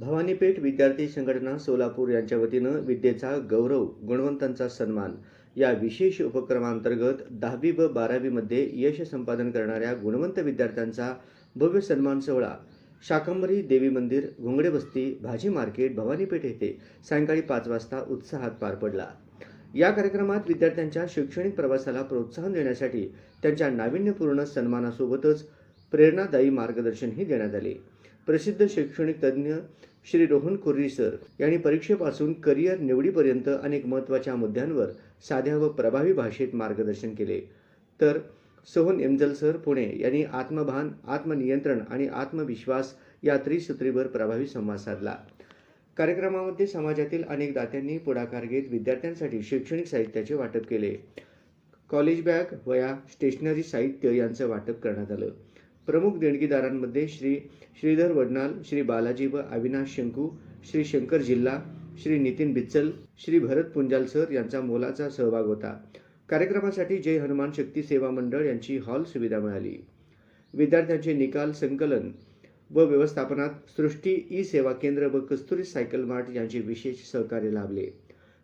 भवानीपेठ विद्यार्थी संघटना सोलापूर यांच्या वतीनं विद्येचा गौरव गुणवंतांचा सन्मान या विशेष उपक्रमांतर्गत दहावी व बारावीमध्ये यश संपादन करणाऱ्या गुणवंत विद्यार्थ्यांचा भव्य सन्मान सोहळा शाकंभरी देवी मंदिर घोंगडे बस्ती भाजी मार्केट भवानीपेठ येथे सायंकाळी पाच वाजता उत्साहात पार पडला. या कार्यक्रमात विद्यार्थ्यांच्या शैक्षणिक प्रवासाला प्रोत्साहन देण्यासाठी त्यांच्या नाविन्यपूर्ण सन्मानासोबतच प्रेरणादायी मार्गदर्शनही देण्यात आले. प्रसिद्ध शैक्षणिक तज्ज्ञ श्री रोहन कुर्री सर यांनी परीक्षेपासून करिअर निवडीपर्यंत अनेक महत्त्वाच्या मुद्द्यांवर साध्या व प्रभावी भाषेत मार्गदर्शन केले. तर सोहन एमजल सर पुणे यांनी आत्मभान आत्मनियंत्रण आणि आत्मविश्वास या त्रिसूत्रीवर प्रभावी संवाद साधला. कार्यक्रमामध्ये समाजातील अनेक दात्यांनी पुढाकार घेत विद्यार्थ्यांसाठी शैक्षणिक साहित्याचे वाटप केले. कॉलेज बॅग वया स्टेशनरी साहित्य यांचं वाटप करण्यात आलं. प्रमुख देणगीदारांमध्ये श्री श्रीधर वडनाल श्री बालाजी व अविनाश शंकू श्री शंकर जिल्हा श्री नितीन बिच्चल श्री भरत पुंजाल सर यांचा मोलाचा सहभाग होता. कार्यक्रमासाठी जय हनुमान शक्ती सेवा मंडळ यांची हॉल सुविधा मिळाली. विद्यार्थ्यांचे निकाल संकलन व व्यवस्थापनात सृष्टी ई सेवा केंद्र व कस्तुरी सायकल मार्ट यांचे विशेष सहकार्य लाभले.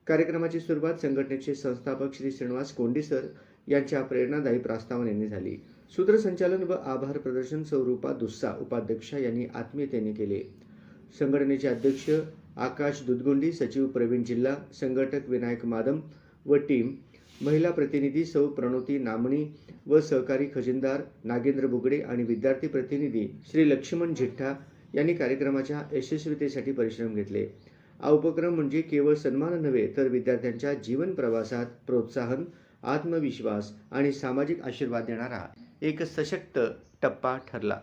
कार्यक्रमाची सुरुवात संघटनेचे संस्थापक श्री श्रीनिवास कोंडी सर यांच्या प्रेरणादायी प्रस्तावनेने झाली. सूत्रसंचालन व आभार प्रदर्शन स्वरूपा दुस्सा उपाध्यक्षा यांनी आत्मीयतेने केले. संघटनेचे अध्यक्ष आकाश दुधगुंडी सचिव प्रवीण जिल्हा संघटक विनायक मादम व टीम महिला प्रतिनिधी सौ प्रणोती नामणी व सहकारी खजिनदार नागेंद्र बुगडे आणि विद्यार्थी प्रतिनिधी श्री लक्ष्मण झिट्ठा यांनी कार्यक्रमाच्या यशस्वीतेसाठी परिश्रम घेतले. हा उपक्रम म्हणजे केवळ सन्मान नव्हे तर विद्यार्थ्यांच्या जीवन प्रवासात प्रोत्साहन आत्मविश्वास आणि सामाजिक आशीर्वाद देणारा एक सशक्त टप्पा ठरला.